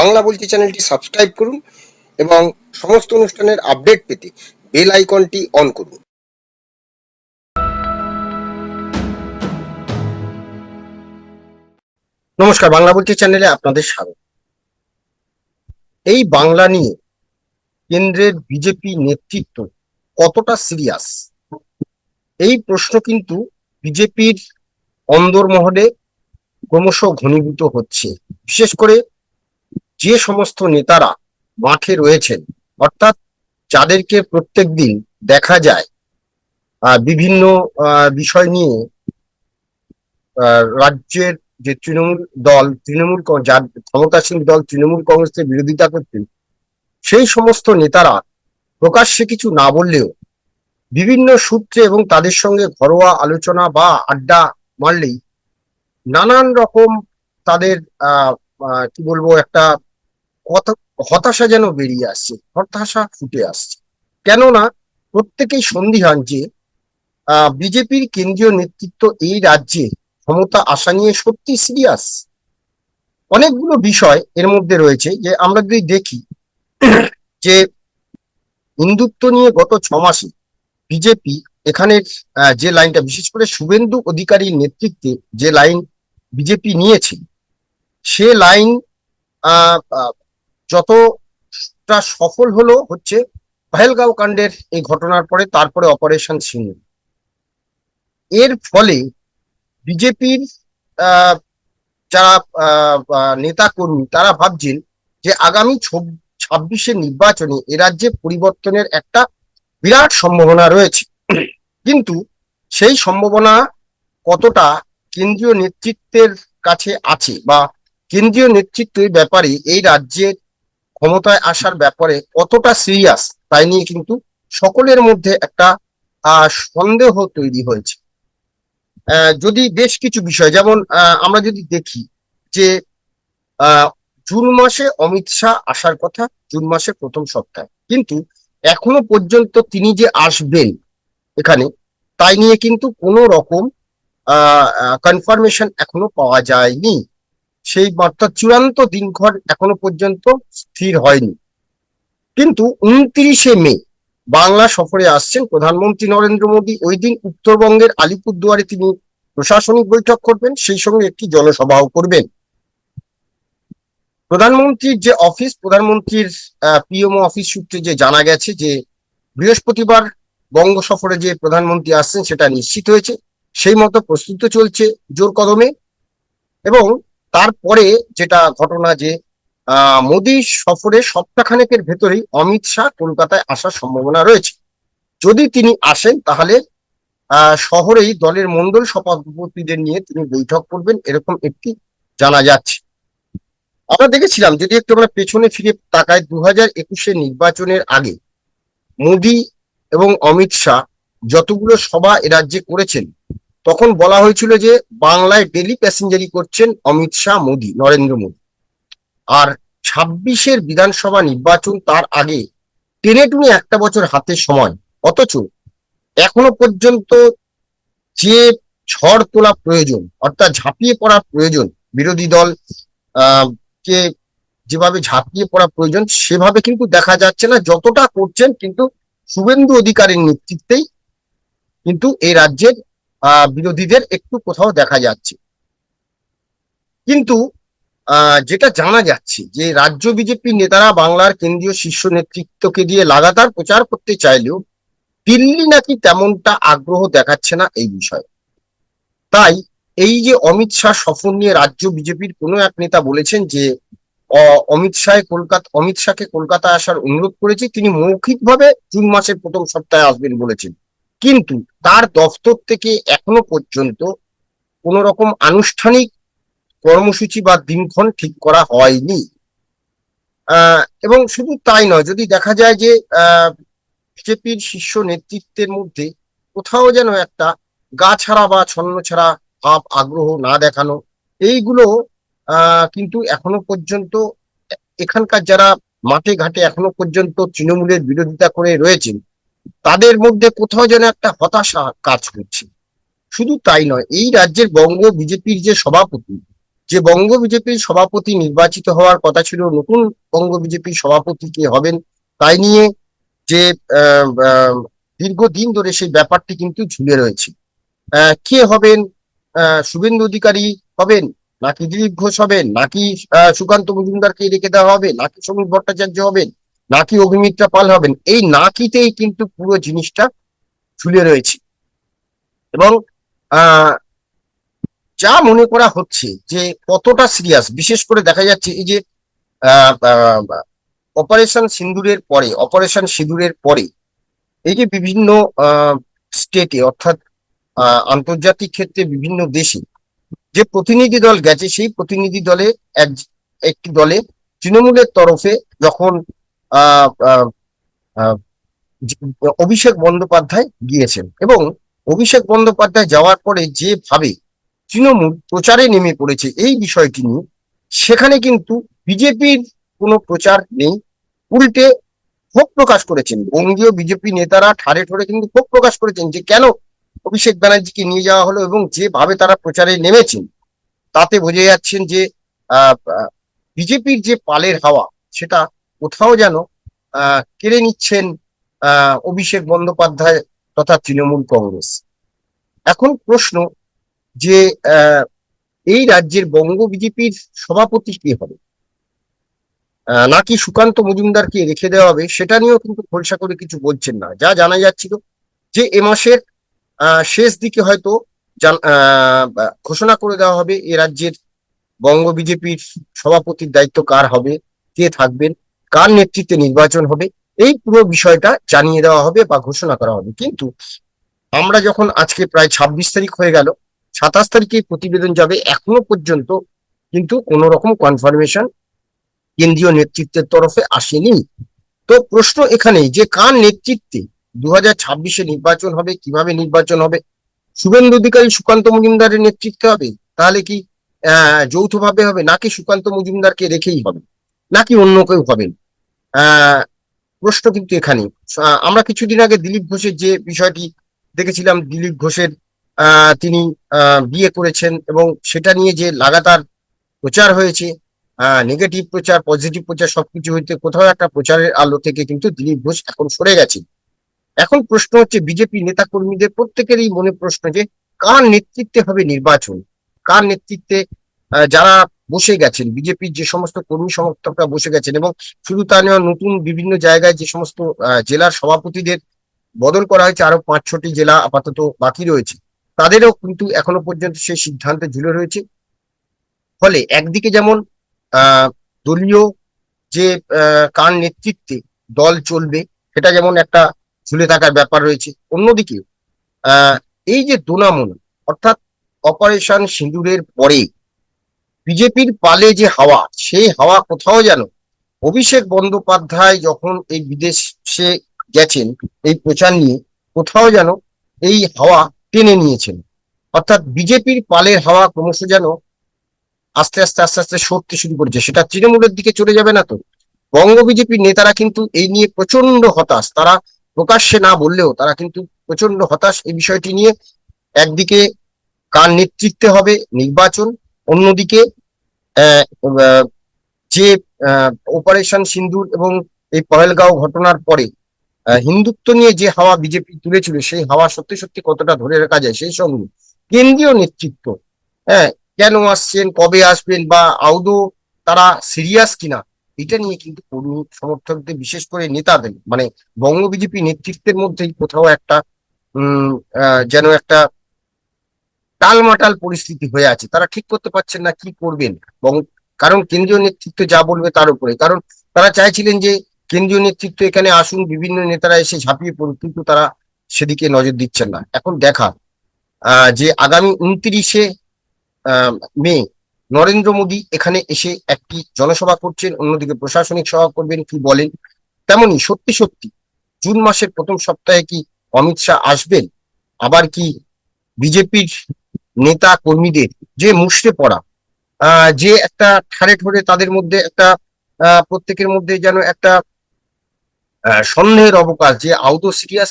বাংলা বলছি চ্যানেলটি সাবস্ক্রাইব করুন এবং সমস্ত অনুষ্ঠানের আপডেট পেতে বেল আইকনটি অন করুন। নমস্কার, বাংলা বলছি চ্যানেলে আপনাদের স্বাগত। এই বাংলা নিয়ে কেন্দ্রের বিজেপি নেতৃত্ব কতটা সিরিয়াস? এই প্রশ্ন কিন্তু বিজেপির অন্দরমহলে ক্রমশ ঘনীভূত হচ্ছে। বিশেষ করে যে সমস্ত নেতারা মাঠে রয়েছেন, অর্থাৎ যাদেরকে প্রত্যেকদিন দেখা যায় বিভিন্ন বিষয় নিয়ে রাজ্যের যে তৃণমূল দল, তৃণমূল যার ক্ষমতাসীন দল তৃণমূল কংগ্রেসের বিরোধিতা করতেন সেই সমস্ত নেতারা প্রকাশ্যে কিছু না বললেও বিভিন্ন সূত্রে এবং তাদের সঙ্গে ঘরোয়া আলোচনা বা আড্ডা মারলেই নানান রকম তাদের কি বলব, একটা হতাশা যেন বেরিয়ে আসছে, হতাশা ফুটে আসছে। কেননা প্রত্যেকেই সন্দিহান যে বিজেপির কেন্দ্রীয় নেতৃত্ব এই রাজ্যে ক্ষমতা আসা নিয়ে সত্যি সিরিয়াস অনেকগুলো বিষয় এর মধ্যে রয়েছে যে আমরা যদি দেখি যে হিন্দুত্ব নিয়ে গত ছ মাসে বিজেপি এখানের যে লাইনটা, বিশেষ করে শুভেন্দু অধিকারীর নেতৃত্বে যে লাইন বিজেপি নিয়েছে, সে লাইন যতটা সফল হলো হচ্ছে পহেলগাঁও কাণ্ডের এই ঘটনার পরে তারপরে অপারেশন সিংহ এর ফলে বিজেপির যারা নেতা কর্মী তারা ভাবছেন যে আগামী ছাব্বিশের নির্বাচনে এ রাজ্যে পরিবর্তনের একটা বিরাট সম্ভাবনা রয়েছে। কিন্তু সেই সম্ভাবনা কতটা কেন্দ্রীয় নেতৃত্বের কাছে আছে বা কেন্দ্রীয় নেতৃত্বের ব্যাপারে এই রাজ্যের ক্ষমতায় আসার ব্যাপারে কতটা সিরিয়াস তাই নিয়ে কিন্তু সকলের মধ্যে একটা সন্দেহ তৈরি হয়েছে। যদি বেশ কিছু বিষয়, যেমন আমরা যদি দেখি যে জুন মাসে অমিত শাহ আসার কথা, জুন মাসের প্রথম সপ্তাহে। কিন্তু এখনও পর্যন্ত তিনি যে আসবেন এখানে, তাই নিয়ে কিন্তু কোনো রকম কনফার্মেশন এখনও পাওয়া যায়নি। সেই মাত্র চূড়ান্ত দিনক্ষণ এখনও পর্যন্ত স্থির হয়নি। কিন্তু উনত্রিশে মে বাংলা সফরে আসছেন প্রধানমন্ত্রী নরেন্দ্র মোদী। ওই দিন উত্তরবঙ্গের আলিপুরদুয়ারে তিনি প্রশাসনিক বৈঠক করবেন, সেই সঙ্গে একটি জনসভাও করবেন। প্রধানমন্ত্রীর যে অফিস, প্রধানমন্ত্রীর পিএমও অফিস সূত্রে যে জানা গেছে যে বৃহস্পতিবার বঙ্গ সফরে যে প্রধানমন্ত্রী আসছেন, সেটা নিশ্চিত হয়েছে। সেই মতো প্রস্তুত চলছে জোর কদমে এবং তারপরে যেটা ঘটনা যে মোদী সফরে সপ্তাহখানেকের ভেতরেই অমিত শাহ কলকাতায় আসার সম্ভাবনা রয়েছে। যদি তিনি আসেন তাহলে শহরেই দলের মন্ডল সভাপতিদের নিয়ে তিনি বৈঠক করবেন এরকম একটি জানা যাচ্ছে। আমরা দেখেছিলাম, যদি একটু আমরা পেছনে ফিরে তাকায় দু হাজার একুশের নির্বাচনের আগে মোদী এবং অমিত শাহ যতগুলো সভা এ রাজ্যে করেছেন তখন বলা হয়েছিল যে বাংলায় ডেলি প্যাসেঞ্জারি করছেন অমিত শাহ মোদী, নরেন্দ্র মোদী। আর ছাব্বিশের বিধানসভা নির্বাচন তার আগে টেনে টুনে একটা বছর হাতে সময়, অথচ এখনও পর্যন্ত যে ঝড় তোলা প্রয়োজন, অর্থাৎ ঝাঁপিয়ে পড়া প্রয়োজন, বিরোধী দল কে যেভাবে ঝাঁপিয়ে পড়া প্রয়োজন, সেভাবে কিন্তু দেখা যাচ্ছে না। যতটা করছেন কিন্তু শুভেন্দু অধিকারের নেতৃত্বেই কিন্তু এই রাজ্যের বিরোধীদের একটু কোথাও দেখা যাচ্ছে। কিন্তু যেটা জানা যাচ্ছে যে, রাজ্য বিজেপির নেতারা বাংলার কেন্দ্রীয় শীর্ষ নেতৃত্বকে দিয়ে লাগাতার প্রচার করতে চাইলেও দিল্লি নাকি তেমনটা আগ্রহ দেখাচ্ছে না এই বিষয়ে। তাই, এই যে অমিত শাহ সফর নিয়ে রাজ্য বিজেপির কোনো এক নেতা বলেছেন যে অমিত শাহ কলকাতা, অমিত শাহকে কলকাতায় আসার অনুরোধ করেছি, তিনি মৌখিকভাবে জুন মাসের প্রথম সপ্তাহে আসবেন বলেছেন। কিন্তু তার দফতর থেকে এখনও পর্যন্ত কোন রকম আনুষ্ঠানিক কর্মসূচি বা দিনক্ষণ ঠিক করা হয়নি। এবং শুধু তাই নয়, যদি দেখা যায় যে বিজেপির শীর্ষ নেতৃত্বের মধ্যে কোথাও যেন একটা গা ছাড়া বা ছন্ন ছাড়া ভাব, আগ্রহ না দেখানো, এইগুলো কিন্তু এখনও পর্যন্ত এখানকার যারা মাঠে ঘাটে এখনও পর্যন্ত তৃণমূলের বিরোধিতা করে রয়েছেন তাদের মধ্যে কোথাও যেন একটা হতাশা কাজ করছে। শুধু তাই নয়, এই রাজ্যের বঙ্গ বিজেপির যে সভাপতি, যে বঙ্গ বিজেপির সভাপতি নির্বাচিত হওয়ার কথা ছিল, নতুন বঙ্গ বিজেপির সভাপতি কে হবেন, তাই নিয়ে যে দীর্ঘদিন ধরে সেই ব্যাপারটি কিন্তু ঝুলে রয়েছে। কে হবেন? শুভেন্দু অধিকারী হবেন? নাকি দিলীপ ঘোষ হবেন? নাকি সুকান্ত মজুমদারকে রেখে দেওয়া হবে? নাকি সমীর ভট্টাচার্য হবেন? নাকি অগ্নিমিত্রা পাল হবেন? এই নাকিতেই কিন্তু পুরো জিনিসটা ঝুলে রয়েছে। এবং যা মনে করা হচ্ছে যে কতটা সিরিয়াস বিশেষ করে দেখা যাচ্ছে এই যে অপারেশন সিন্দুরের পরে অপারেশন সিঁদুরের পরে, এই যে বিভিন্ন স্টেটে অর্থাৎ আন্তর্জাতিক ক্ষেত্রে বিভিন্ন দেশে যে প্রতিনিধি দল গেছে, সেই প্রতিনিধি দলে এক, একটি দলে তৃণমূলের তরফে যখন অভিষেক বন্দ্যোপাধ্যায় গিয়েছেন এবং অভিষেক বন্দ্যোপাধ্যায় যাওয়ার পরে যেভাবে তৃণমূল প্রচারে নেমে পড়েছে এই বিষয়টি নিয়ে, সেখানে কিন্তু বিজেপির কোনো প্রচার নেই। উল্টে ক্ষোভ প্রকাশ করেছেন। বঙ্গীয় বিজেপি নেতারা ঠারে ঠোরে কিন্তু ক্ষোভ প্রকাশ করেছেন যে কেন অভিষেক ব্যানার্জিকে নিয়ে যাওয়া হলো এবং যেভাবে তারা প্রচারে নেমেছেন, তাতে বোঝা যাচ্ছেন যে বিজেপির যে পালের হাওয়া, সেটা কোথাও যেন কেড়ে নিচ্ছেন অভিষেক বন্দ্যোপাধ্যায় তথা তৃণমূল কংগ্রেস। এখন প্রশ্ন যে এই রাজ্যের বঙ্গ বিজেপির সভাপতি কে হবে? নাকি সুকান্ত মজুমদারকে রেখে দেওয়া হবে, সেটা নিয়েও কিন্তু খোলসা করে কিছু বলছেন না। যা জানা যাচ্ছিল যে, এ মাসের শেষ দিকে হয়তো ঘোষণা করে দেওয়া হবে এ রাজ্যের বঙ্গ বিজেপির সভাপতির দায়িত্ব কার হবে, কে থাকবেন কার নেতৃত্বে নির্বাচন হবে, এই পুরো বিষয়টা জানিয়ে দেওয়া হবে বা ঘোষণা করা হবে। কিন্তু আমরা যখন আজকে প্রায় ছাব্বিশ তারিখ হয়ে গেল, সাতাশ তারিখে প্রতিবেদন যাবে এখনও পর্যন্ত কিন্তু কোনো রকম কনফার্মেশন কেন্দ্রীয় নেতৃত্বের তরফে আসেনি। তো প্রশ্ন এখানেই যে কার নেতৃত্বে দু হাজার নির্বাচন হবে, কীভাবে নির্বাচন হবে, শুভেন্দু অধিকারী সুকান্ত মজুমদারের নেতৃত্বে হবে, তাহলে কি, আহ, যৌথভাবে হবে, নাকি সুকান্ত মজুমদারকে রেখেই হবে? নাকি অন্য কেউ হবেন প্রশ্ন কিন্তু এখানে আমরা কিছুদিন আগে দিলীপ ঘোষের যে বিষয়টি দেখেছিলাম, দিলীপ ঘোষের তিনি বিয়ে করেছেন এবং সেটা নিয়ে যে লাগাতার প্রচার হয়েছে নেগেটিভ প্রচার পজিটিভ প্রচার, সবকিছু হইতে কোথাও একটা প্রচারের আলো থেকে কিন্তু দিলীপ ঘোষ এখন সরে গেছে এখন প্রশ্ন হচ্ছে, বিজেপি নেতা কর্মীদের প্রত্যেকেরই মনে প্রশ্ন যে, কার নেতৃত্বে হবে নির্বাচন? কার নেতৃত্বে যারা বসে গেছেন, বিজেপির যে সমস্ত কর্মী সমর্থকরা বসে গেছেন এবং শুধু তা নয়, নতুন বিভিন্ন জায়গায় যে সমস্ত জেলার সভাপতিদের বদল করা হয়েছে আরও পাঁচ ছটি জেলা আপাতত বাকি রয়েছে। তাদেরও কিন্তু এখনও পর্যন্ত সেই সিদ্ধান্তে ঝুলে রয়েছে। ফলে একদিকে যেমন দলীয় যে কার নেতৃত্বে দল চলবে, সেটা যেমন একটা ঝুলে থাকার ব্যাপার রয়েছে, অন্যদিকে এই যে দোনামন, অর্থাৎ অপারেশন সিঁদুরের পরে বিজেপির পালে যে হাওয়া, সেই হাওয়া কোথাও যেন। অভিষেক বন্দ্যোপাধ্যায় যখন এই বিদেশে গেছেন, এই প্রচার নিয়ে, কোথাও যেন এই হাওয়া টেনে নিয়েছেন। অর্থাৎ বিজেপির পালের হাওয়া ক্রমশ যেন আস্তে আস্তে আস্তে আস্তে সরতে শুরু করেছে। সেটা তৃণমূলের দিকে চলে যাবে না তো। বঙ্গ বিজেপির নেতারা কিন্তু এই নিয়ে প্রচণ্ড হতাশ। তারা প্রকাশ্যে না বললেও তারা কিন্তু প্রচণ্ড হতাশ এই বিষয়টি নিয়ে। একদিকে কার নেতৃত্বে হবে নির্বাচন, অন্যদিকে যে অপারেশন সিন্দুর এবং এই পহেলগাঁও ঘটনার পরে হিন্দুত্ব নিয়ে যে হাওয়া বিজেপি তুলেছিল, সেই হাওয়া সত্যি সত্যি কতটা ধরে রাখা যায় সেই সঙ্গে কেন্দ্রীয় নেতৃত্ব হ্যাঁ কেন আসছেন, কবে আসবেন বা আদৌ তারা সিরিয়াস কিনা, এটা নিয়ে কিন্তু কর্মী সমর্থকদের, বিশেষ করে নেতাদের মানে বঙ্গ বিজেপি নেতৃত্বের মধ্যেই কোথাও একটা, উম যেন একটা টালমাটাল পরিস্থিতি হয়ে আছে। তারা ঠিক করতে পারছেন না কি করবেন? এবং কারণ কেন্দ্রীয় নেতৃত্ব যা বলবে তার উপরে। কারণ তারা চাইছিলেন যে কেন্দ্রীয় নেতৃত্ব এখানে আসুন, বিভিন্ন নেতারা এসে ঝাঁপিয়ে পড়ুন কিন্তু তারা সেদিকে নজর দিচ্ছেন না। এখন দেখা যে আগামী উনত্রিশে মে, নরেন্দ্র মোদী এখানে এসে একটি জনসভা করছেন, অন্যদিকে প্রশাসনিক সভা করবেন, কি বলেন? তেমনি সত্যি সত্যি, জুন মাসের প্রথম সপ্তাহে কি অমিত শাহ আসবেন? আবার কি বিজেপির নেতা কর্মীদের যে মুষড়ে পড়া যে একটা ঠারে ঠোরে তাদের মধ্যে একটা প্রত্যেকের মধ্যে যেন একটা সন্দেহের অবকাশ, যে আউট সিরিয়াস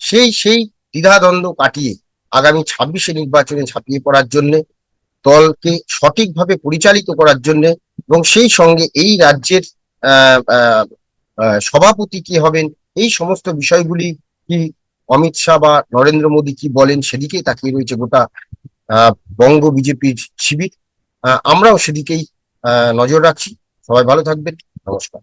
সেই সেই দ্বিধাদ্বন্দ্ব কাটিয়ে আগামী ছাব্বিশে নির্বাচনে ছাপিয়ে পড়ার জন্য, দলকে সঠিকভাবে পরিচালিত করার জন্য এবং সেই সঙ্গে এই রাজ্যের সভাপতি কি হবেন, এই সমস্ত বিষয়গুলি কি অমিত শাহ বা নরেন্দ্র মোদী কি বলেন সেদিকেই তাকিয়ে রয়েছে গোটা বঙ্গ বিজেপির শিবির। আমরাও সেদিকেই নজর রাখছি। সবাই ভালো থাকবেন। নমস্কার।